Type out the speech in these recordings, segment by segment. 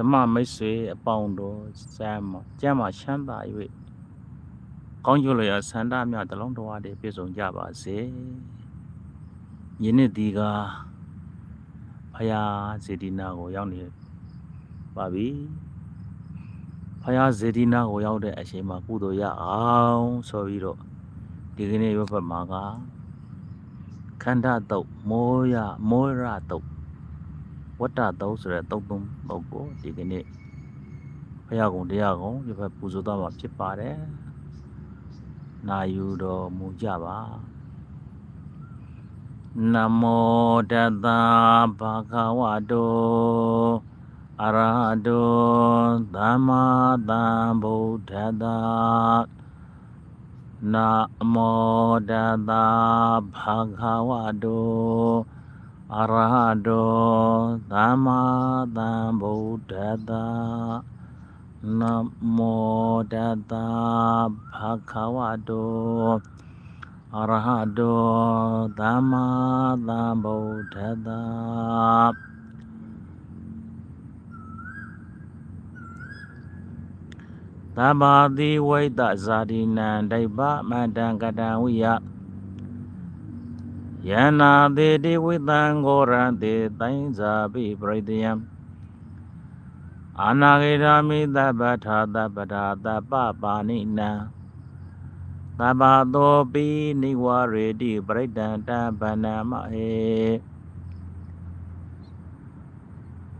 ဓမ္မမိတ်ဆွေအပေါင်းတို့စမ်းမကျမ်းမှာချမ်းသာ၍ကောင်းကျိုးလျက်ဆန္ဒမြတလုံးတော်အားဖြင့်ပြည့်စုံကြပါစေယနေ့ဒီကဖယားဇေဒီနာကိုရောက်နေပါပြီဖယားဇေဒီနာကိုရောက်တဲ့အချိန်မှာကုသိုလ်ရအောင်ဆိုပြီးတော့ဒီကနေ့ရွတ်ဖတ်မှာကခန္ဓာတုတ်မောရမောရတုတ် ဝတ္တသုံးဆိုတဲ့သုံးသုံးပုဂ္ဂိုလ်ဒီကနေ့ဘုရားကုံတရားကုံဒီဘက်ပူဇော်သွားမှာဖြစ်ပါတယ်။နာယူတော်မူကြပါ။နမောတတ္တဘာဂဝတောအရဟတောသမ္မာသမ္ဗုဒ္ဓတ္တနမောတတ္တဘာဂဝတော အရဟတောသမ္မာသမ္ဗုဒ္ဓတ္တနမောတတ္တဘဂဝတောအရဟတောသမ္မာသမ္ဗုဒ္ဓတ္တသဗ္ဗတိဝိတ္တဇာတိနံဒိဗ္ဗမတ္တံကတံဝိယ ယနာတိတိဝိတံကိုရံတိတိုင်ဇာပိပရိတယံအာနာဂေရာမိတပ္ပထာတပ္ပထာတပ္ပပါဏိနံသဗ္ဗသောပိနိဝရေတိပရိတံတဗန္နမဟေ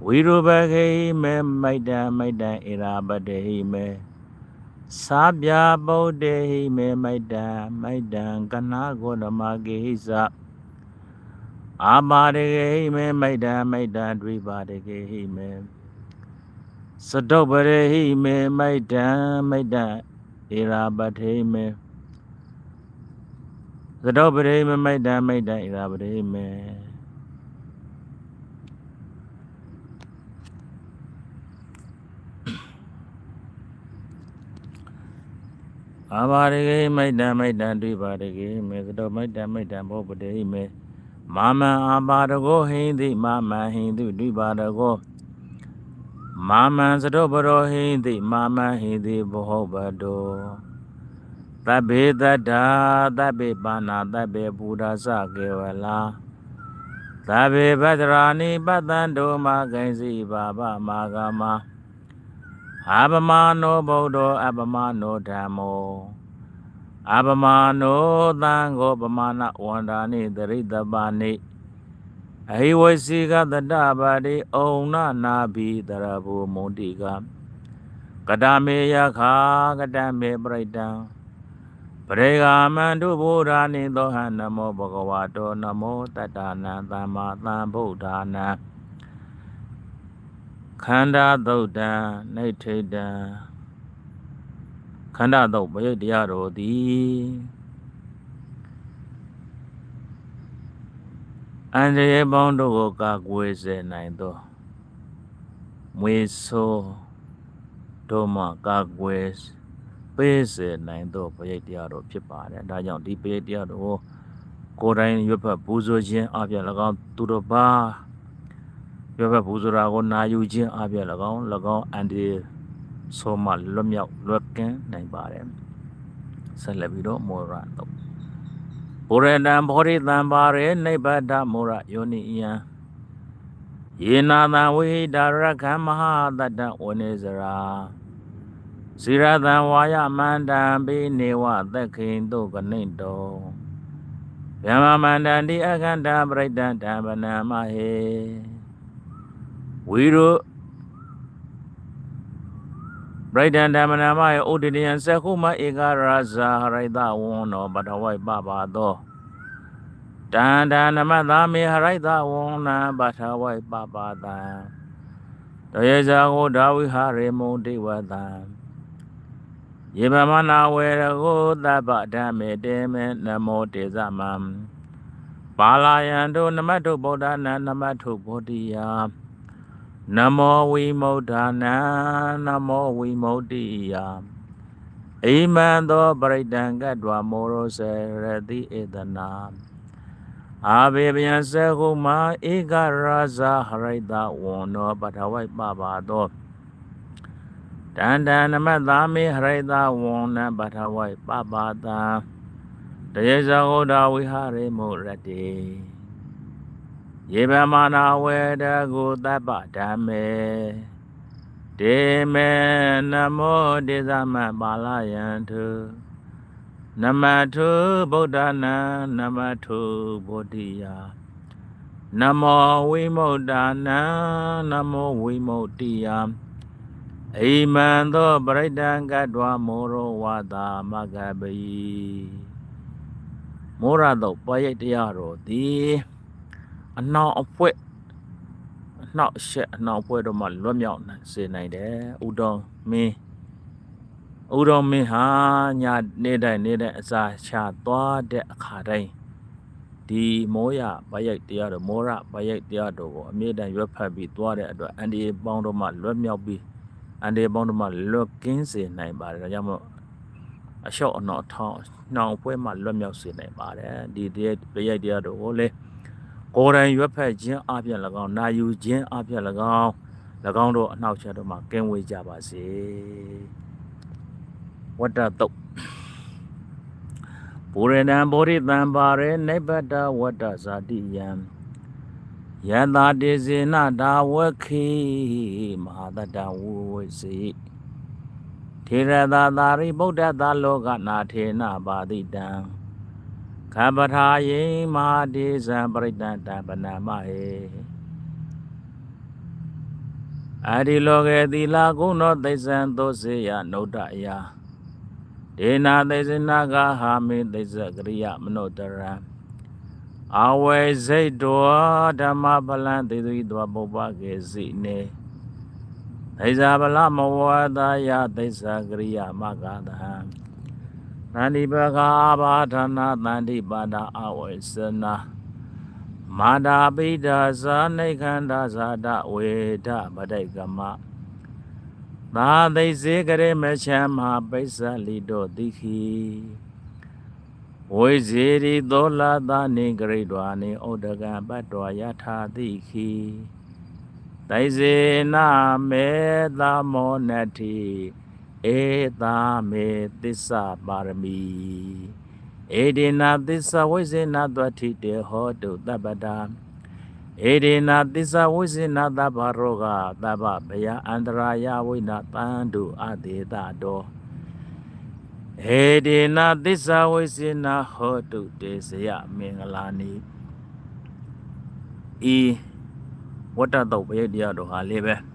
ဝိရုပခေမေမိတ်တံမိတ်တံဣရာပတေဟိမေသာဗျာဗုဒ္ဓေဟိမေမိတ်တံမိတ်တံကနာဂောဓမကေဟိသ အာပါရကေဟိမေမိတ်တံမိတ်တံဒွိပါရကေဟိမေစတုပ္ပရေဟိမေမိတ်တံမိတ်တံဧရာပထေမေစတုပ္ပရေမေမိတ်တံမိတ်တံဧရာပထေမေအာပါရကေမိတ်တံမိတ်တံဒွိပါရကေမေစတုပ္ပမိတ်တံမိတ်တံဘောပတေဟိမေ မာမံအာပါရကိုဟိန္တိမာမံဟိန္တုဒိပါရကိုမာမံသတုပရောဟိန္တိမာမံဟိန္တိဘောဘတောသဗ္ဗေတတ္တာသဗ္ဗေပါဏာသဗ္ဗေပူရာစကေဝလာသဗ္ဗေဗဒရာနိပတ္တံတောမဂိဉ္စီဘာဗမာဂမအာပမနောဗုဒ္ဓောအပမနောဓမ္မော အပမနောသံဃောပမာဏဝန္ဒာနိတရိတပါနိအဟိဝစီကတတပါတိဩနနာဘိတရဘူမုန်တိကကတမေယခာကတမေပရိတံပရေဂာမန္တုဘုရားနိသောဟနမောဘဂဝတောနမောတတ္တနံသမ္မာသမ္ဗုဒ္ဓနံခန္ဓာသုတ်တံနိဋ္ဌိတံ ခန္ဓာတော့ဘယုတ်တရားတော်သည်အန္တရာယ်ပေါင်းတို့ကိုကာကွယ်စေနိုင်သောမွေဆိုးတို့မှကာကွယ်ပေးစေနိုင်သောဘယုတ်တရားတော်ဖြစ်ပါတယ်ဒါကြောင့်ဒီဘယုတ်တရားတော်ကိုကိုယ်တိုင်ရွတ်ဖတ်ပူဇော်ခြင်းအပြင်၎င်းသူတော်ဘာရွတ်ဖတ်ပူဇော်တာကိုနာယူခြင်းအပြင်၎င်း၎င်းအန္တရာယ် ဆိုမှလွတ်မြောက်လွတ်ကင်းနိုင်ပါတယ်ဆက်လက်ပြီးတော့မောရတော့ဘုရတံဘောရိတံပါရေနိဗ္ဗတမောရယောနိယံယေနာတံဝိဟိတရခံမဟာတတ္တဝနေစရာစိရတံဝါယမန္တံပိနေဝသက်ခိန်တုကနေတောဗျမမန္တန္တိအခန္ဓာပရိဒ္ဒံဓမ္မနမဟေဝီရု ဗိဒ္ဓံဓမ္မနာမယေဥဒိတယံသက္ခုမဧကရာဇာဟရိတဝန္နောပထဝိပပါသောတန္တနမသာမေဟရိတဝန္နပထဝိပပါတံတယေဇာကိုဒါဝိဟာရေမုန်တိဝတံယေဗမနာဝေရကိုသဗ္ဗဓမ္မေတေမေနမောတေသမံပါလာယံတို့နမတုဗုဒ္ဓနာနမတုဗောဓိယ နမောဝိမု দ্ধ နာနမောဝိမု ക്തി ယအိမံသောပရိဒံကတ္တဝမောရောစေရတိဧတနာအာဘေဗျံစေဟုမဧကရာဇဟရိတဝန္နောပထဝိပပါသော တန်တန်နမသာမေဟရိတဝန္နပထဝိပပတံတယေဇဂောဒဝိဟာရေမုရတေ ယေဗမနာဝေတကုတပ္ပဓမ္မေဒေမေနမောဒေသမပါလယံထုနမထုဗုဒ္ဓနာနမထုဗုဒ္ဓိယနမောဝိမု ക്ത နာနမောဝိမု ക്തി ယအိမံသောပရိဒံကတ္တဝမောရောဝါတာမဂ္ဂပိမောရသောပရိတ်တရားတော်သည် အနှောင်အဖွဲအနှောက်အရှက်အနှောင်အဖွဲတို့မှလွတ်မြောက်နိုင်စေနိုင်တယ်ဥတော်မင်းဥတော်မင်းဟာညနေတိုင်းနေတိုင်းအစာချသွားတဲ့အခါတိုင်းဒီမောရပရိတ်တရားတော်မောရပရိတ်တရားတော်ကိုအမြဲတမ်းရွတ်ဖတ်ပြီးသွားတဲ့အတွက်အန္တရာယ်ပေါင်းတို့မှလွတ်မြောက်ပြီးအန်ဒီပေါင်းတို့မှလွတ်ကင်းစေနိုင်ပါတယ်ဒါကြောင့်မို့အလျှော့အနော်ထောင်းနှောင်ပွဲမှလွတ်မြောက်စေနိုင်ပါတယ်ဒီတရားပြရိုက်တရားတို့ကိုလေ ကိုယ်တိုင်ရွက်ဖက်ခြင်းအပြင်၎င်းနာယူခြင်းအပြင်၎င်း၎င်းတို့အနှောက်အယှက်တို့မှကင်းဝေးကြပါစေဝတ္တတုတ်ပုရိဏံဘောရိတံပါရေနိဗ္ဗတဝတ္တဇာတိယံယတာတေဇေနဒါဝခိမဟာတတဝဝိစီထေရသာသာရိဗုဒ္ဓသာလောကနာထေနပါတိတံ ခပထာယိမဟာဒေဇံပရိတံတပနာမဟေအာဒီလောကေသီလာကုဏောသိဇံသောစေယနုဒ္ဒယဒေနာသိဇနာကဟာမေသိဇကရိယမနောတရံအဝေစိတ်တော်ဓမ္မပလံသေသူဤတော်ပုပ္ပကေစီနေသိဇာပလမဝတာယသိဇာကရိယမဂသဟံ သန္တိပကဘာဒနာသန္တိပါဒအဝေစနာမာတာပိဒာဇာနိခန္ဓာဇာတဝေဒပဋိကမသာသိစေကရေမချမ်းမပိစ္ဆလီတောတိခိဝိဇေရိသောလာသနေဂရိဒွာနေဩဒကံပတ္တဝယထာတိခိတိုင်စေနာမေသမောနတိ ဧသာမေသစ္စာပါရမီဧဒေနာသစ္စာဝိဇေနာသွတိတေဟောတုတပ္ပတာဧဒေနာသစ္စာဝိဇေနာသဗ္ဗရောဂသဗ္ဗဗယအန္တရာယဝိနာတန္တုအတေတတောဟေဒေနာသစ္စာဝိစေနာဟောတုတေဇယမင်္ဂလာနိဤဝတ္တတော့ဘယတရားတော်ဟာလေးပဲ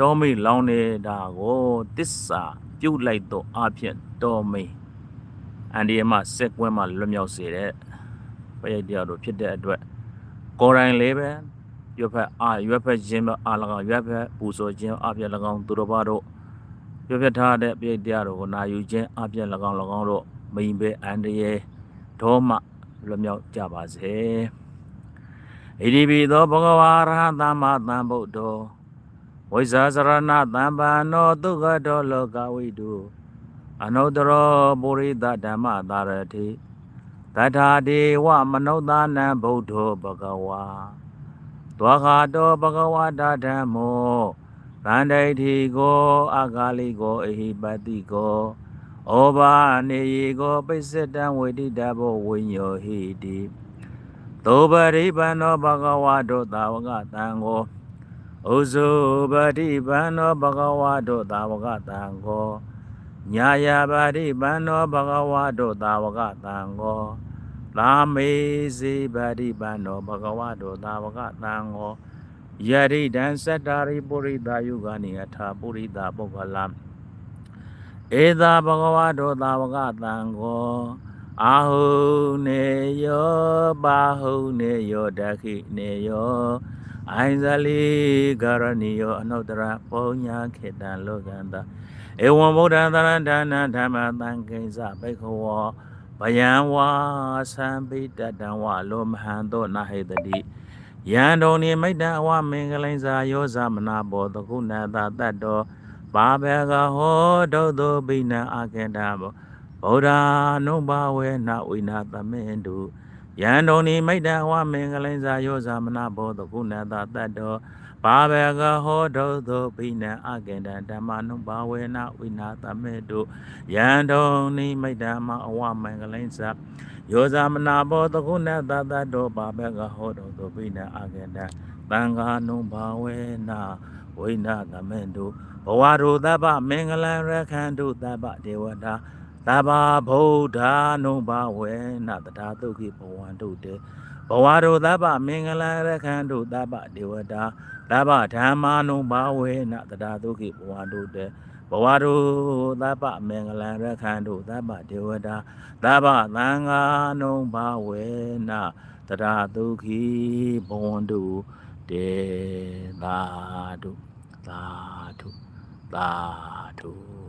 တောမိလောင်းနေတာကိုတစ္ဆာပြုတ်လိုက်တော့အဖြစ်တောမိအန္ဒီယမစက်ကွဲမှာလွတ်မြောက်စေတဲ့ဘယတရားတော်ဖြစ်တဲ့အတွက်ကိုယ်တိုင်လေးပဲရွက်ဖက်အာရွက်ဖက်ခြင်းအာ၎င်းရွက်ဖက်ပူဇော်ခြင်းအပြည့်၎င်းသူတော်ဘာတို့ပြပြထားတဲ့ပြိတ်တရားတို့ကိုနာယူခြင်းအပြည့်၎င်း၎င်းတို့မိန်ပဲအန္တရာယ်ဒေါမလွတ်မြောက်ကြပါစေဣတိပိသောဘဂဝါရဟတမ္မာသမ္ဗုဒ္ဓော ဝိဇာစရဏသံဘာနောတုဂတောလောကဝိတုအနုတ္တရောပုရိသဓမ္မသာရတိတထာဒေဝမနုဿာနံဗုဒ္ဓောဘဂဝါသောဃာတောဘဂဝတာဓမ္မောတန္တိတိကိုအာဂါလိကိုအဟိပတိကိုဩဘာနေယကိုပိစတံဝေတိတဘောဝိညောဟိတိသောပရိပန္နောဘဂဝါတို့သာဝကတံကို ဥဇုပတိပန္နောဘဂဝါတို့သာဝကတံကိုညာယာပတိပန္နောဘဂဝါတို့သာဝကတံကိုသာမေစီပတိပန္နောဘဂဝါတို့သာဝကတံကိုယရိတံစတ္တာရိပုရိသယုဂာနိယထာပုရိသပုဂ္ဂလံဧသာဘဂဝါဒောသာဝကတံကိုအာဟုနေယောပါဟုနေယောဒခိနေယော အိုင်ဇလီဂရဏီယောအနုတ္တရပုံညာခေတံလောကန္တဧဝံဗုဒ္ဓသရဏဒါနဓမ္မသံကိစ္စဘိခဝောဗယံဝါသံပိတတံဝလောမဟံသောနာဟေတတိယံတော်နေမိတ်တအဝမင်္ဂလိန်စာယောဇမနာဘောတကုဏတာတတ်တော်ပါဘေကဟောဒုသောပိဏအာကေတာဘောဗုဒ္ဓနုဘဝေနဝိနာသမေတု ယံတော်နေမိတ်တအဝမင်္ဂလိန်စာယောဇမနာဘောတကုဏတာတတ်တော်ဘာဘေကဟောတုသောပိနံအကင်တံဓမ္မနုဘာဝေနဝိနာသမေတုယန္တုံနိမိတ်တမအဝမင်္ဂလိဉ္စယောဇာမနာဘောတကုဏတတတောဘာဘေကဟောတုသောပိနံအကင်တံသံဃာနုဘာဝေနဝိနာသမေတုဘဝရူသဗ္ဗမင်္ဂလံရခန္တုသဗ္ဗဒေဝတာ သဗ္ဗဗုဒ္ဓနုဘာဝေနတထာတုခိဘဝန္တုတေဘဝရူသဗ္ဗမင်္ဂလံရခန္တုသဗ္ဗဒေဝတာသဗ္ဗဓမ္မာနုဘာဝေနတတာဒုက္ခိဘဝတုတေဘဝတုသဗ္ဗမင်္ဂလံရခန္တုသဗ္ဗဒေဝတာသဗ္ဗသံဃာနုဘာဝေနတတာဒုက္ခိဘဝန္တုတေသာဓုသာဓုသာဓု